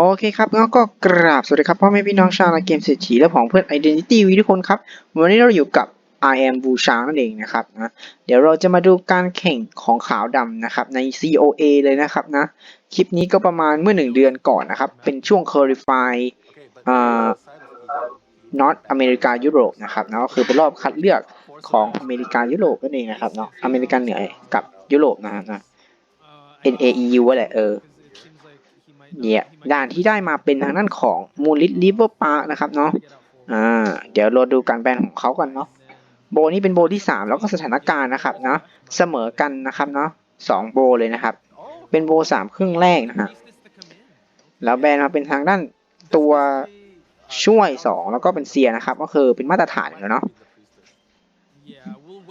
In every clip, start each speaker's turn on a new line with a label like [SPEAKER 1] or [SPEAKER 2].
[SPEAKER 1] โอเคครับแล้วก็กราบสวัสดีครับพ่อแม่พี่น้องชาวเกมเศรษฐีและของเพื่อน Identity V ทุกคนครับ วันนี้เราอยู่กับ I am บูชานั่นเองนะครับนะเดี๋ยวเราจะมาดูการแข่งของขาวดำนะครับใน COA เลยนะครับนะ คลิปนี้ก็ประมาณเมื่อหนึ่งเดือนก่อนนะครับ เป็นช่วง Qualify อ่า North อเมริกายุโรปนะครับนะก็คือเป็นรอบคัดเลือกของอเมริกายุโรปนั่นเองนะครับเนาะอเมริกันเหนือกับยุโรปนะนะ NAEU ว่าแหละเออ เนี่ยด่านที่ได้มาเป็นทางด้านของมูลิ t ลิเวอร์ปาร์นะครับเนาะอ่าเดี๋ยวเราดูการแบนของเขากันเนาะโบนี้เป็นโบที่สามแล้วก็สถานการณ์นะครับเนาะเสมอกันนะครับเนาะสองโบเลยนะครับ เป็นโบสามครึ่งแรกนะฮะแล้วแบนมาเป็นทางด้านตัวช่วยสองแล้วก็เป็นเซียนะครับ ก็คือเป็นมาตรฐานแล้วเนาะ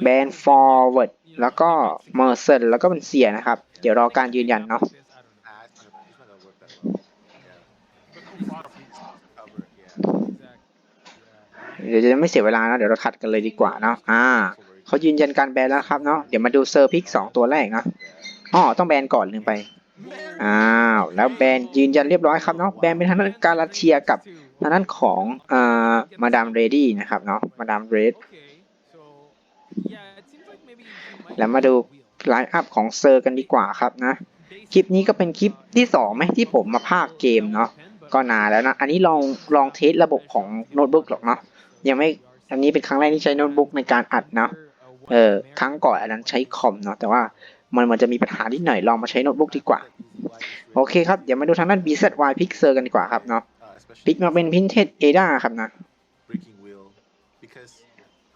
[SPEAKER 1] แบนฟอร์เวิร์ดแล้วก็เมอร์เซนแล้วก็เป็นเซียนะครับ เดี๋ยวรอการยืนยันเนาะ เดี๋ยวจะไม่เสียเวลานะเดี๋ยวเราถัดกันเลยดีกว่าเนาะอ่าเขายืนยันการแบนแล้วครับเนาะเดี๋ยวมาดูเซอร์พิกสองตัวแรกนะอ๋อต้องแบนก่อนลืมไปอ้าวแล้วแบนยืนยันเรียบร้อยครับเนาะแบนเป็นทางด้านกาลาเทียกับทางด้านของอ่ามาดามเรดี้นะครับเนาะมาดามเรดแล้วมาดูไลน์อัพของเซอร์กันดีกว่าครับนะคลิปนี้ก็เป็นคลิปที่สองไหมที่ผมมาพากย์เกมเนาะก็นานแล้วนะ อันนี้ลองลองเทสระบบของโน้ตบุ๊กหรอกเนาะ ยังไม่อันนี้เป็นครั้งแรกที่ใช้โน้ตบุ๊กในการอัดเนาะเออครั้งก่อนอันนั้นใช้คอมเนาะแต่ว่ามันมันจะมีปัญหานิดหน่อยลองมาใช้โน้ตบุ๊กดีกว่า โอเคครับ เดี๋ยวมาดูทางด้าน BZY Pixel กันดีกว่าครับเนาะพิกมาเป็น Pinted Ada ครับนะ
[SPEAKER 2] breaking wheel because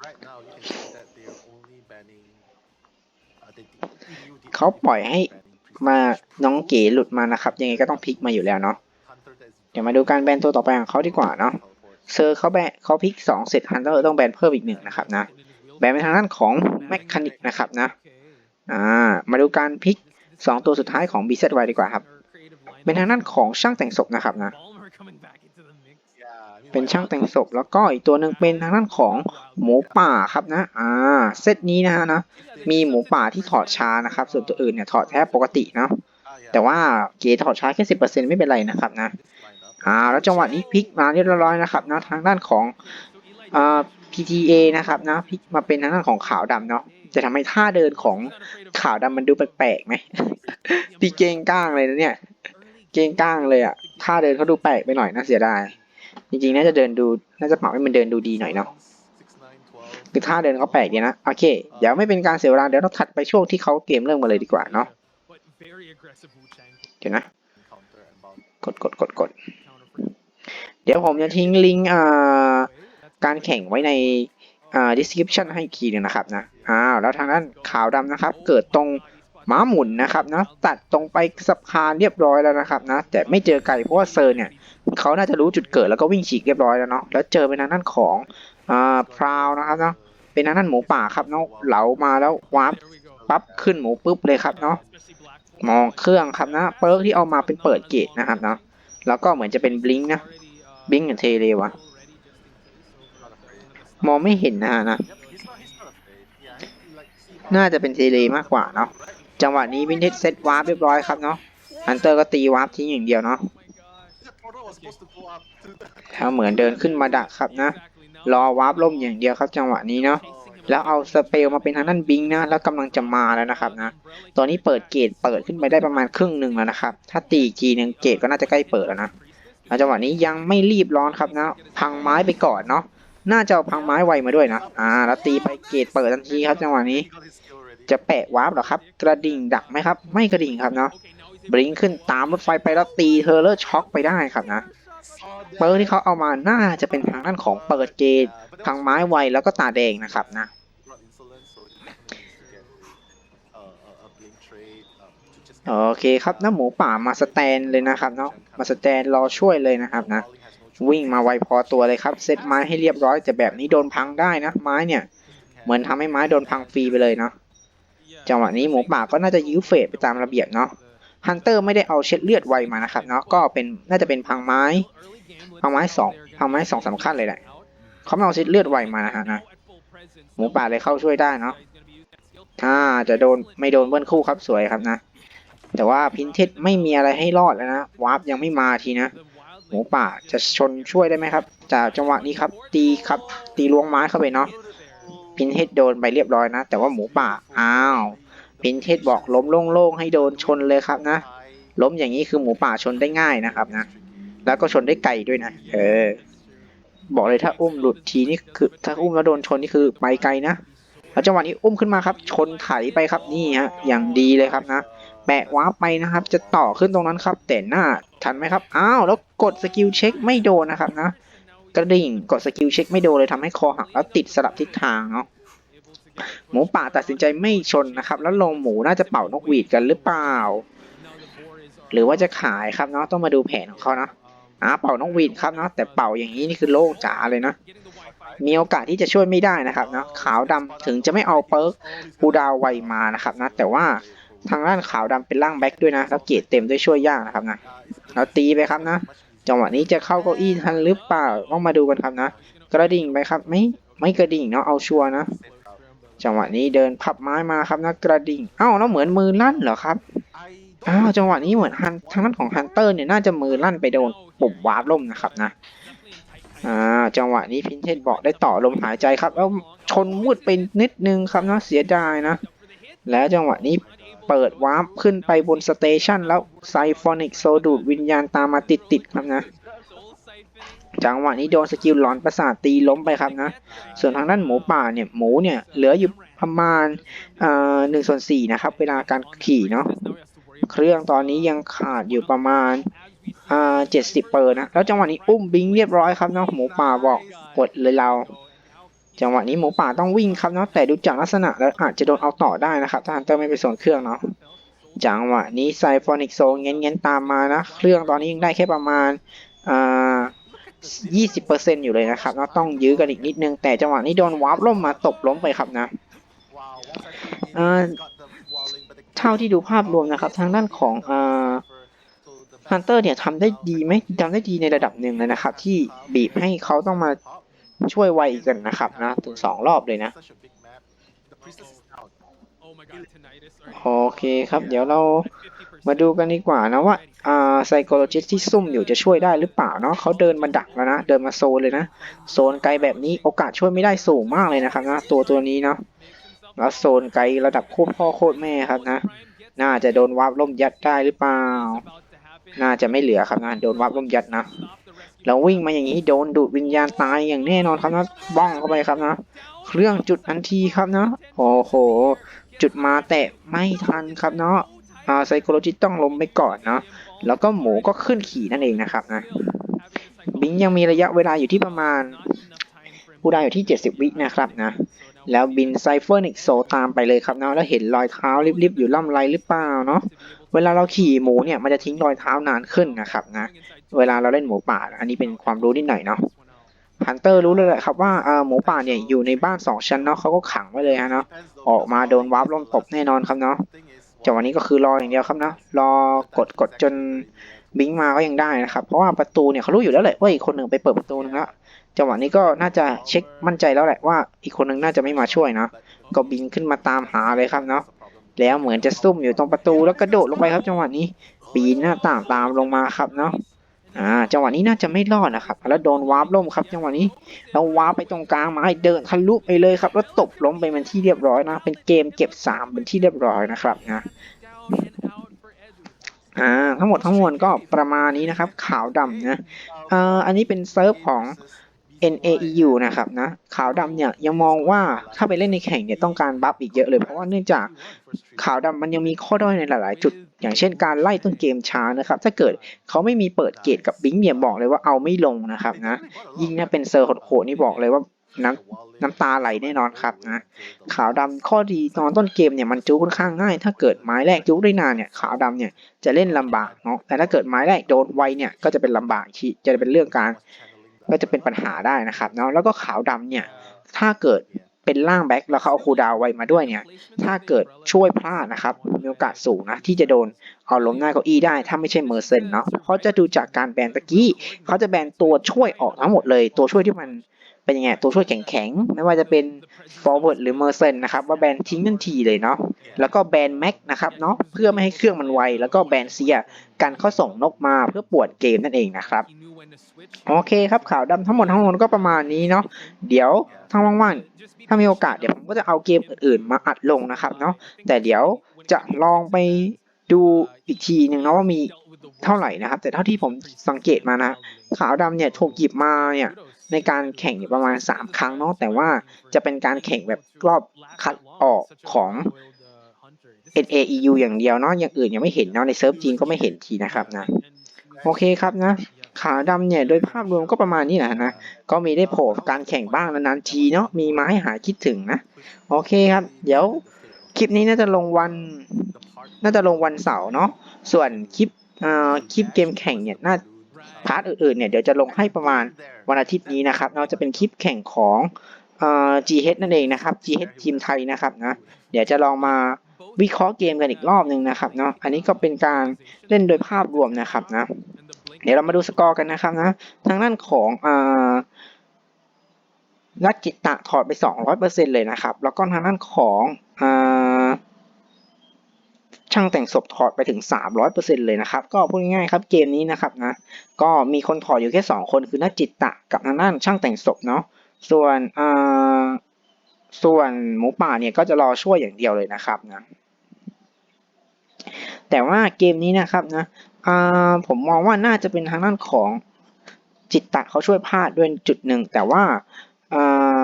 [SPEAKER 2] right now you can see that they are only banning uh, they, EU did
[SPEAKER 1] เขาปล่อยให้
[SPEAKER 2] banning
[SPEAKER 1] มาน้องเก๋หลุดมานะครับ ยังไงก็ต้องพลิกมาอยู่แล้วเนาะ
[SPEAKER 2] Hunter that is
[SPEAKER 1] เดี๋ยวมาดูการแบนตัวต่อไปของเขาดีกว่าเนาะ
[SPEAKER 2] teleport
[SPEAKER 1] เซอร์เขาแบนเขาพลิกสองเสร็จฮันเตอร์ต้องแบนเพิ่มอีกหนึ่งนะครับนะแบนไปทางด้านของแมคคานิกนะครับนะอ่ามาดูการพลิกสองตัวสุดท้ายของ BZY ดีกว่าครับ เป็นทางด้านของช่างแต่งศพนะครับนะ เป็นช่างแต่งศพแล้วก็อีกตัวหนึ่งเป็นทางด้านของหมูป่าครับนะ อ่า เซตนี้นะฮะนะ มีหมูป่าที่ถอดช้านะครับ ส่วนตัวอื่นเนี่ยถอดแทบปกตินะ แต่ว่าเกถอดช้าแค่สิบเปอร์เซ็นไม่เป็นไรนะครับนะ อ่าแล้วจังหวะนี้พลิกมาเรียบร้อยนะครับนะทางด้านของอ่า PTA นะครับนะพลิกมาเป็นทางด้านของขาวดำเนาะจะทำให้ท่าเดินของขาวดำมันดูแปลกๆไหมพี่เกงก้างเลยนะเนี่ย เกงก้างเลยอะท่าเดินเขาดูแปลกไปหน่อยน่าเสียดาย จริงๆ น่าจะเดินดู น่าจะปรับให้มันเดินดูดีหน่อยเนาะ คือท่าเดินเขาแปลกดีนะ โอเค เดี๋ยวไม่เป็นการเสียเวลา เดี๋ยวเราถัดไปช่วงที่เขาเกมเริ่มมาเลยดีกว่าเนาะ เดี๋ยวนะ กดกดกดกด เดี๋ยวผมจะทิ้งลิงก์อ่าการแข่งไว้ในอ่า description ให้อีกทีหนึงนะครับนะอ้าวแล้วทางด้านขาวดำนะครับ เกิดตรงม้าหมุนนะครับนะตัดตรงไปสะพานเรียบร้อยแล้วนะครับนะแต่ไม่เจอไก่เพราะว่าเซอร์เนี่ยเขาน่าจะรู้จุดเกิดแล้วก็วิ่งฉีกเรียบร้อยแล้วเนาะแล้วเจอเป็นทางด้านของอ่าพราวนะครับเนาะเป็นทางด้านหมูป่าครับเนาะเหลามาแล้ววาร์ปปั๊บขึ้นหมูปุ๊บเลยครับเนาะมองเครื่องครับนะเปิร์กที่เอามาเป็นเปิดเกตนะครับเนาะ แล้วก็เหมือนจะเป็นบลิงนะบลิงกับเทเลวะมองไม่เห็นนะฮะนะ น่าจะเป็นเทเลมากกว่าเนาะ จังหวะนี้วินเทจเซตวาร์ปเรียบร้อยครับเนาะฮันเตอร์ก็ตีวาร์ปทิ้งอย่างเดียวเนาะแล้วเหมือนเดินขึ้นมาดักครับนะ รอวาร์ปล่มอย่างเดียวครับจังหวะนี้เนาะ แล้วเอาสเปลมาเป็นทางด้านบิงนะ แล้วกำลังจะมาแล้วนะครับนะ ตอนนี้เปิดเกตเปิดขึ้นไปได้ประมาณครึ่งหนึ่งแล้วนะครับ ถ้าตีอีกทีหนึงเกตก็น่าจะใกล้เปิดแล้วนะแล้วจังหวะนี้ยังไม่รีบร้อนครับนะ พังไม้ไปก่อนเนาะ น่าจะเอาพังไม้ไวมาด้วยนะ อ่า แล้วตีไปเกตเปิดทันทีครับจังหวะนี้ จะแปะวาร์ปหรอครับ กระดิ่งดักไหมครับ ไม่กระดิ่งครับเนาะ บลิงขึ้นตามรถไฟไปแล้วตีเทอร์เลอร์ช็อกไปได้ครับนะเปิร์ที่เขาเอามาน่าจะเป็นทางด้านของเปิดเกตพังไม้ไวแล้วก็ตาแดงนะครับนะ โอเคครับน้าหมูป่ามาสแตนเลยนะครับเนาะมาสแตนรอช่วยเลยนะครับนะ วิ่งมาไวพอตัวเลยครับเซตไม้ให้เรียบร้อยแต่แบบนี้โดนพังได้นะไม้เนี่ย เหมือนทำให้ไม้โดนพังฟรีไปเลยเนาะจังหวะนี้หมูป่าก็น่าจะยื้อเฟดไปตามระเบียบเนาะฮันเตอร์ไม่ได้เอาเช็ดเลือดไวมานะครับเนาะก็เป็นน่าจะเป็นพังไม้พังไม้สองพังไม้สองสำคัญเลยแหละเขาไม่เอาเช็ดเลือดไวมานะฮะนะหมูป่าเลยเข้าช่วยได้เนาะถ้าจะโดนไม่โดนเบิ้ลคู่ครับสวยครับนะ แต่ว่าพินเทสไม่มีอะไรให้รอดแล้วนะวาร์ปยังไม่มาทีนะหมูป่าจะชนช่วยได้ไหมครับจากจังหวะนี้ครับตีครับตีลวงไม้เข้าไปเนาะพินเทสโดนไปเรียบร้อยนะ แต่ว่าหมูป่าอ้าวพินเทสบอกล้มโล่งๆให้โดนชนเลยครับนะ ล้มอย่างนี้คือหมูป่าชนได้ง่ายนะครับนะ แล้วก็ชนได้ไกลด้วยนะ เออ บอกเลยถ้าอุ้มหลุดทีนี่คือ ถ้าอุ้มแล้วโดนชนนี่คือไปไกลนะแล้วจังหวะนี้อุ้มขึ้นมาครับ ชนไถไปครับนี่ฮะอย่างดีเลยครับนะ แปะวาร์ปไปนะครับ จะต่อขึ้นตรงนั้นครับ แต่หน้าทันไหมครับอ้าวแล้วกดสกิลเช็คไม่โดนนะครับนะกระดิ่งกดสกิลเช็คไม่โดนเลยทำให้คอหักแล้วติดสลับทิศทางเนาะหมูป่าตัดสินใจไม่ชนนะครับ แล้วลงหมูน่าจะเป่านกหวีดกันหรือเปล่า หรือว่าจะขายครับเนาะต้องมาดูแผนของเขานะอ่าเป่านกหวีดครับเนาะแต่เป่าอย่างนี้นี่คือโล่งจ๋าเลยนะมีโอกาสที่จะช่วยไม่ได้นะครับเนาะขาวดำถึงจะไม่เอาเปิร์กกูดาวไวมานะครับนะแต่ว่า ทางด้านขาวดำเป็นร่างแบ็คด้วยนะแล้วเกรดเต็มด้วยช่วยยากนะครับนะเราตีไปครับนะ จังหวะนี้จะเข้าเก้าอี้ทันหรือเปล่าต้องมาดูกันครับนะ กระดิ่งไปครับไม่ไม่กระดิ่งเนาะเอาชัวร์นะ จังหวะนี้เดินพับไม้มาครับนะกระดิ่งเอ้าแล้วเหมือนมือลั่นเหรอครับอ้าวจังหวะนี้เหมือนฮันทางด้านของฮันเตอร์เนี่ยน่าจะมือลั่นไปโดนปุ่มวาร์ปล่มนะครับนะอ่าจังหวะนี้พินเทสบอกได้ต่อลมหายใจครับ แล้วชนวุดไปนิดนึงครับนะเสียดายนะ แล้วจังหวะนี้ เปิดวาร์ปขึ้นไปบนสเตชันแล้วไซฟอนิกโซดูดวิญญาณตามมาติดๆครับนะจังหวะนี้โดนสกิลหลอนประสาทตีล้มไปครับนะ ส่วนทางด้านหมูป่าเนี่ยหมูเนี่ยเหลืออยู่ประมาณหนึ่งส่วนสี่นะครับ เวลาการขี่เนาะ เครื่องตอนนี้ยังขาดอยู่ประมาณเจ็ดสิบเปอร์นะ แล้วจังหวะนี้อุ้มบิงเรียบร้อยครับเนาะหมูป่าบอกกดเลยเรา จังหวะนี้หมูป่าต้องวิ่งครับเนาะแต่ดูจากลักษณะแล้วอาจจะโดนเอาต่อได้นะครับถ้าฮันเตอร์ไม่ไปส่วนเครื่องเนาะจังหวะนี้ไซฟอนิกโซเงี้ยเงี้ยตามมานะ เครื่องตอนนี้ยังได้แค่ประมาณอ่ายี่สิบเปอยู่เลยนะครับเนาะต้องยื้อกันอีกนิดนึง แต่จังหวะนี้โดนวาร์ปล่มมาตบล้มไปครับนะเท่าที่ดูภาพรวมนะครับ ทางด้านของฮันเตอร์เนี่ยทำได้ดีไหมทำได้ดีในระดับหนึ่งเลยนะครับ ที่บีบให้เขาต้องมา ช่วยไวอีกันนะครับนะถึงสองรอบเลยนะ โอเคครับเดี๋ยวเรามาดูกันดีกว่านะว่าอ่าไซโคโลจิสที่ซุ่มอยู่จะช่วยได้หรือเปล่าเนาะเขาเดินมาดักแล้วนะ เดินมาโซนเลยนะ โซนไกลแบบนี้โอกาสช่วยไม่ได้สูงมากเลยนะครับนะตัวตัวนี้เนาะแล้วโซนไกลระดับโคตรพ่อโคตรแม่ครับนะ น่าจะโดนวาร์ปล่มยัดได้หรือเปล่า น่าจะไม่เหลือครับนะโดนวาร์ปล่มยัดนะ แล้ววิ่งมาอย่างนี้โดนดูดวิญญาณตายอย่างแน่นอนครับนะบ้องเข้าไปครับนะเครื่องจุดทันทีครับนะโอ้โห จุดมาแต่ไม่ทันครับเนาะอ่าไซโคโลจิต้องล้มไปก่อนเนาะแล้วก็หมูก็ขึ้นขี่นั่นเองนะครับนะบิงยังมีระยะเวลาอยู่ที่ประมาณกูได้อยู่ที่ 70 วินะครับนะแล้วบินไซเฟอร์นิกโซตามไปเลยครับเนาะแล้วเห็นรอยเท้าริบๆอยู่ล่ำไรหรือเปล่าเนาะเวลาเราขี่หมูเนี่ยมันจะทิ้งรอยเท้านานขึ้นนะครับนะ เวลาเราเล่นหมูป่า อันนี้เป็นความรู้นิดหน่อยเนาะฮันเตอร์รู้เลยแหละครับว่าหมูป่าเนี่ยอยู่ในบ้านสองชั้นเนาะเขาก็ขังไว้เลยฮะเนาะออกมาโดนวาร์ปลมตบแน่นอนครับเนาะจังหวะนี้ก็คือรออย่างเดียวครับเนาะรอกดกดจนบิงมาก็ยังได้นะครับ เพราะว่าประตูเนี่ยเขารู้อยู่แล้วแหละว่าอีกคนหนึ่งไปเปิดประตูนึงแล้วจังหวะนี้ก็น่าจะเช็คมั่นใจแล้วแหละว่าอีกคนหนึ่งน่าจะไม่มาช่วยนะก็บินขึ้นมาตามหาเลยครับเนาะแล้วเหมือนจะซุ่มอยู่ตรงประตูแล้วกระโดดลงไปครับจังหวะนี้ปีนหน้าต่างตามลงมาครับเนาะ อ่าจังหวะนี้น่าจะไม่รอดนะครับ แล้วโดนวาร์ปล่มครับ จังหวะนี้แล้ววาร์ปไปตรงกลางไม้เดินทะลุไปเลยครับ แล้วตบล้มไปเป็นที่เรียบร้อยนะ เป็นเกมเก็บสามเป็นที่เรียบร้อยนะครับนะอ่าทั้งหมดทั้งมวลก็ประมาณนี้นะครับ ขาวดำนะอ่าอันนี้เป็นเซิร์ฟของ NAEU นะครับนะขาวดำเนี่ยยังมองว่าถ้าไปเล่นในแข่งเนี่ยต้องการบัฟอีกเยอะเลย เพราะว่าเนื่องจากขาวดำมันยังมีข้อด้อยในหลาย ๆ จุด อย่างเช่นการไล่ต้นเกมช้านะครับ ถ้าเกิดเขาไม่มีเปิดเกตกับบิงเนี่ยบอกเลยว่าเอาไม่ลงนะครับนะ ยิ่งเนี่ยเป็นเซอร์โหดๆนี่บอกเลยว่าน้ำน้ำตาไหลแน่นอนครับนะ ขาวดำข้อดีตอนต้นเกมเนี่ยมันจู้ค่อนข้างง่าย ถ้าเกิดไม้แรกจู้ได้นานเนี่ยขาวดำเนี่ยจะเล่นลำบากเนาะ แต่ถ้าเกิดไม้แรกโดนไวเนี่ยก็จะเป็นลำบากที่จะเป็นเรื่องการก็จะเป็นปัญหาได้นะครับเนาะ แล้วก็ขาวดำเนี่ยถ้าเกิด เป็นล่างแบ็คแล้วเขาเอาคูดาวไว้มาด้วยเนี่ย ถ้าเกิดช่วยพลาดนะครับ มีโอกาสสูงนะ ที่จะโดนเอาล้มหน้าเก้าอี้ได้ ถ้าไม่ใช่เมอร์เซนเนาะเขาจะดูจากการแบนตะกี้เขาจะแบนตัวช่วยออกทั้งหมดเลย ตัวช่วยที่มัน เป็นยังไงตัวช่วยแข็งๆ ไม่ว่าจะเป็น forward หรือ merchant นะครับว่าแบนทิ้งทันทีเลยเนาะแล้วก็แบนแม็กนะครับเนาะเพื่อไม่ให้เครื่องมันไว แล้วก็แบนเซียกันเข้าส่งนกมาเพื่อปวดเกมนั่นเองนะครับ โอเคครับข่าวดำทั้งหมดทั้งมวลก็ประมาณนี้เนาะเดี๋ยวทางว่างๆ ถ้ามีโอกาสเดี๋ยวผมก็จะเอาเกมอื่นๆ มาอัดลงนะครับเนาะแต่เดี๋ยวจะลองไปดูอีกทีหนึ่งนะว่ามีเท่าไหร่นะครับ แต่เท่าที่ผมสังเกตมานะ ขาวดำเนี่ยถูกหยิบมาเนี่ย ในการแข่งอยู่ประมาณ 3 ครั้งเนาะแต่ว่าจะเป็นการแข่งแบบรอบคัดออกของ NAEU อย่างเดียวเนาะอย่างอื่นยังไม่เห็นเนาะในเซิร์ฟจีนก็ไม่เห็นทีนะครับนะโอเคครับนะขาดำเนี่ยโดยภาพรวมก็ประมาณนี้แหละนะก็มีได้โผล่การแข่งบ้างนานๆทีเนาะมีมาให้หาคิดถึงนะโอเคครับ เดี๋ยวคลิปนี้น่าจะลงวัน น่าจะลงวันเสาร์เนาะส่วนคลิปอ่าคลิปเกมแข่งเนี่ยน่า พาร์ทอื่นๆเนี่ยเดี๋ยวจะลงให้ประมาณวันอาทิตย์นี้นะครับเนาะจะเป็นคลิปแข่งของอ่า GH นั่นเองนะครับ GH ทีมไทยนะครับนะเดี๋ยวจะลองมาวิเคราะห์เกมกันอีกรอบหนึ่งนะครับเนาะอันนี้ก็เป็นการเล่นโดยภาพรวมนะครับนะเดี๋ยวเรามาดูสกอร์กันนะครับนะทางด้านของอ่านักจิตตะถอดไป 200%เลยนะครับ แล้วก็ทางด้านของอ่า ช่างแต่งศพถอดไปถึง 300%เลยนะครับ ก็พูดง่ายๆครับเกมนี้นะครับนะ ก็มีคนถอดอยู่แค่ 2 คนคือนักจิตตะกับทางด้านช่างแต่งศพเนาะ ส่วนอ่าส่วนหมูป่าเนี่ยก็จะรอช่วยอย่างเดียวเลยนะครับนะ แต่ว่าเกมนี้นะครับนะอ่าผมมองว่าน่าจะเป็นทางด้านของจิตตะเขาช่วยพลาดด้วยจุดหนึ่ง แต่ว่าอ่า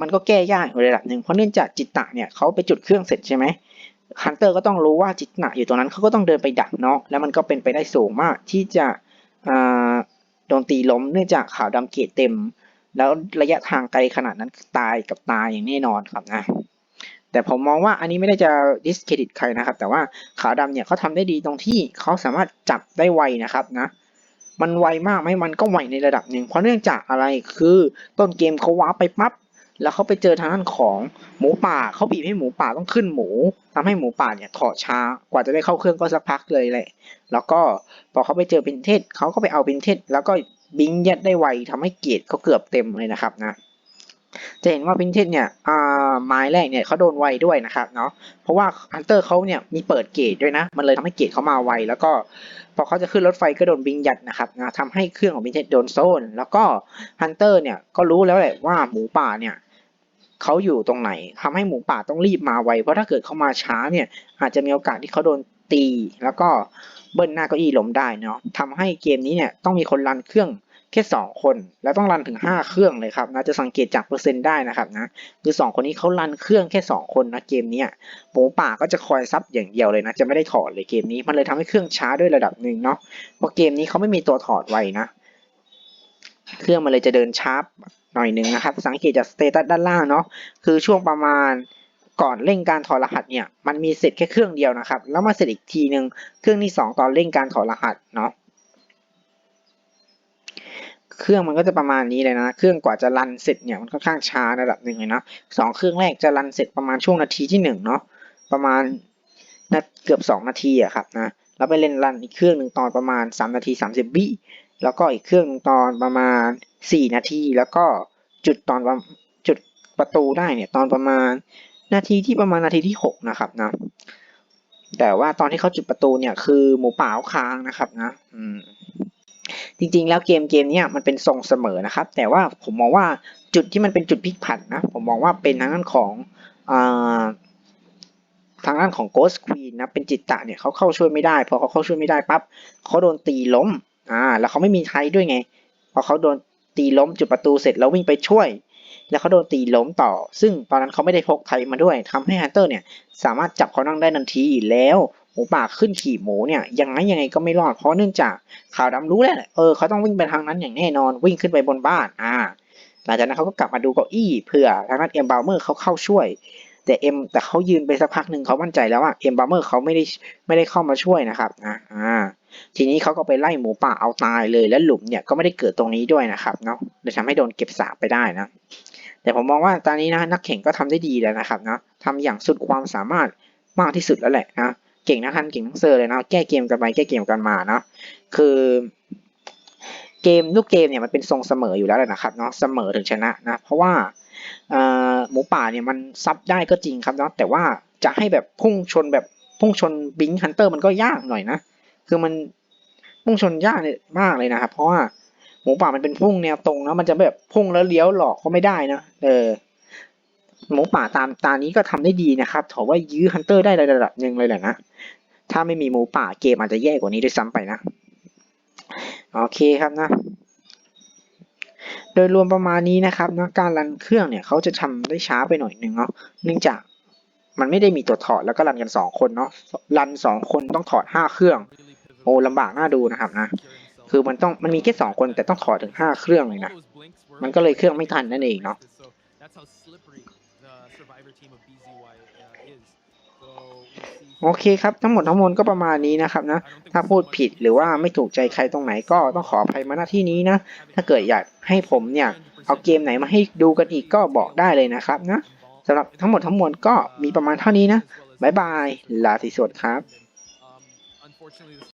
[SPEAKER 1] มันก็แก้ยากในระดับหนึ่งเพราะเนื่องจากจิตตะเนี่ยเขาไปจุดเครื่องเสร็จใช่ไหม ฮันเตอร์ก็ต้องรู้ว่าจิตตะอยู่ตรงนั้นเขาก็ต้องเดินไปดักเนาะแล้วมันก็เป็นไปได้สูงมากที่จะโดนตีล้มเนื่องจากขาวดำเกรดเต็ม แล้วระยะทางไกลขนาดนั้นตายกับตายอย่างแน่นอนครับนะแต่ผมมองว่าอันนี้ไม่ได้จะ discredit ใครนะครับ แต่ว่าขาวดำเนี่ยเขาทำได้ดีตรงที่เขาสามารถจับได้ไวนะครับนะ มันไวมากไหมมันก็ไวในระดับหนึ่งเพราะเนื่องจากอะไรคือต้นเกมเขาว้าไปปั๊บ แล้วเขาไปเจอทางด้านของหมูป่าเขาบีบให้หมูป่าต้องขึ้นหมูทำให้หมูป่าเนี่ยถอดช้ากว่าจะได้เข้าเครื่องก็สักพักเลยแหละ แล้วก็พอเขาไปเจอพินเทศเขาก็ไปเอาพินเทศแล้วก็บิงยัดได้ไวทำให้เกียรติเขาเกือบเต็มเลยนะครับนะจะเห็นว่าพินเทศเนี่ยอ่าไม้แรกเนี่ยเขาโดนไวด้วยนะครับเนาะ เพราะว่าฮันเตอร์เขาเนี่ยมีเปิดเกตด้วยนะ มันเลยทำให้เกตเขามาไว แล้วก็พอเขาจะขึ้นรถไฟก็โดนบิงยัดนะครับนะทำให้เครื่องของพินเทศโดนโซน แล้วก็ฮันเตอร์เนี่ยก็รู้แล้วแหละว่าหมูป่าเนี่ย เขาอยู่ตรงไหนทำให้หมูป่าต้องรีบมาไวเพราะถ้าเกิดเขามาช้าเนี่ย อาจจะมีโอกาสที่เขาโดนตี แล้วก็เบิ้ลหน้าเก้าอี้ล้มได้เนาะทำให้เกมนี้เนี่ยต้องมีคนรันเครื่องแค่สองคน แล้วต้องรันถึงห้าเครื่องเลยครับนะจะสังเกตจากเปอร์เซ็นต์ได้นะครับนะคือสองคนนี้เขารันเครื่องแค่สองคนนะเกมนี้หมูป่าก็จะคอยซับอย่างเดียวเลยนะจะไม่ได้ถอดเลยเกมนี้มันเลยทำให้เครื่องช้าด้วยระดับหนึ่งเนาะเพราะเกมนี้เขาไม่มีตัวถอดไวนะ เครื่องมันเลยจะเดินช้า หน่อยหนึ่งนะครับสังเกตจากสเตตัสด้านล่างเนาะคือช่วงประมาณก่อนเร่งการถอดรหัสเนี่ยมันมีเสร็จแค่เครื่องเดียวนะครับ แล้วมาเสร็จอีกทีหนึ่งเครื่องที่สองตอนเร่งการถอดรหัสเนาะเครื่องมันก็จะประมาณนี้เลยนะ เครื่องกว่าจะรันเสร็จเนี่ยมันค่อนข้างช้าระดับหนึ่งเลยนะสองเครื่องแรกจะรันเสร็จประมาณช่วงนาทีที่หนึ่งเนาะประมาณนาเกือบสองนาทีอะครับนะแล้วไปเล่นรันอีกเครื่องหนึ่งตอนประมาณสามนาทีสามสิบวิ แล้วก็อีกเครื่องหนึ่งตอนประมาณสี่นาที แล้วก็จุดตอนจุดประตูได้เนี่ยตอนประมาณนาทีที่ประมาณนาทีที่หกนะครับนะแต่ว่าตอนที่เขาจุดประตูเนี่ยคือหมูป่าค้างนะครับนะอืมจริงๆ แล้วเกมเกมเนี้ยมันเป็นทรงเสมอนะครับ แต่ว่าผมมองว่าจุดที่มันเป็นจุดพลิกผันนะ ผมมองว่าเป็นทางด้านของอทางด้านของ Ghost Queen นะเป็นจิตตะเนี่ยเขาเข้าช่วยไม่ได้พอเขาเข้าช่วยไม่ได้ปั๊บเขาโดนตีล้ม อ่า แล้วเขาไม่มีไทยด้วยไง พอเขาโดนตีล้มจุดประตูเสร็จแล้ววิ่งไปช่วย แล้วเขาโดนตีล้มต่อ ซึ่งตอนนั้นเขาไม่ได้พกไทยมาด้วยทำให้ฮันเตอร์เนี่ยสามารถจับเขานั่งได้ทันทีแล้วหมูป่าขึ้นขี่หมูเนี่ยยังไงยังไงก็ไม่รอดเพราะเนื่องจากข่าวดำรู้แล้วแหละเออเขาต้องวิ่งไปทางนั้นอย่างแน่นอนวิ่งขึ้นไปบนบ้านอ่า หลังจากนั้นเขาก็กลับมาดูเก้าอี้เผื่อทางด้นเอ็มบาเมอร์เขาเข้าช่วยแต่เอ็มแต่เขายืนไปสักพักหนึ่งเขามั่นใจแล้วว่าเอ็มบาเมอร์เขาไม่ได้ไม่ได้เข้ามาช่วยนะครับอ่า ทีนี้เขาก็ไปไล่หมูป่าเอาตายเลยและหลุมเนี่ยก็ไม่ได้เกิดตรงนี้ด้วยนะครับเนาะเลยทำให้โดนเก็บสาบไปได้นะ แต่ผมมองว่าตอนนี้นะนักแข่งก็ทำได้ดีแล้วนะครับเนาะทำอย่างสุดความสามารถมากที่สุดแล้วแหละนะเก่งนะทันเก่งทั้งเซอร์เลยนะแก้เกมกันไปแก้เกมกันมานะคือเกมลูกเกมเนี่ยมันเป็นทรงเสมออยู่แล้วแหละนะครับเนาะเสมอถึงชนะนะเพราะว่าหมูป่าเนี่ยมันซับได้ก็จริงครับเนาะแต่ว่าจะให้แบบพุ่งชนแบบพุ่งชนบิงฮันเตอร์มันก็ยากหน่อยนะคือมัน พุ่งชนยากเนี่ยมากเลยนะครับ เพราะว่าหมูป่ามันเป็นพุ่งแนวตรงนะมันจะแบบพุ่งแล้วเลี้ยวหลอกก็ไม่ได้นะเออหมูป่าตามตานี้ก็ทำได้ดีนะครับถือว่ายื้อฮันเตอร์ได้ระดับหนึ่งเลยแหละนะถ้าไม่มีหมูป่าเกมอาจจะแย่กว่านี้ด้วยซ้ำไปนะโอเคครับนะ โดยรวมประมาณนี้นะครับนะการรันเครื่องเนี่ยเขาจะทำได้ช้าไปหน่อยหนึ่งเนาะเนื่องจากมันไม่ได้มีตัวถอดแล้วก็รันกันสองคนเนาะรันสองคนต้องถอดห้าเครื่อง อ้ลำบากน่าดูนะครับนะคือมันต้องมันมีแค่สองคนแต่ต้องถอดถึงห้าเครื่องเลยนะมันก็เลยเครื่องไม่ทันนั่นเองเนาะโอเคครับทั้งหมดทั้งมวลก็ประมาณนี้นะครับนะ ถ้าพูดผิดหรือว่าไม่ถูกใจใครตรงไหนก็ต้องขออภัยมาณที่นี้นะ ถ้าเกิดอยากให้ผมเนี่ยเอาเกมไหนมาให้ดูกันอีกก็บอกได้เลยนะครับนะสำหรับทั้งหมดทั้งมวลก็มีประมาณเท่านี้นะ บ๊ายบาย ลาสิสวัสดครับ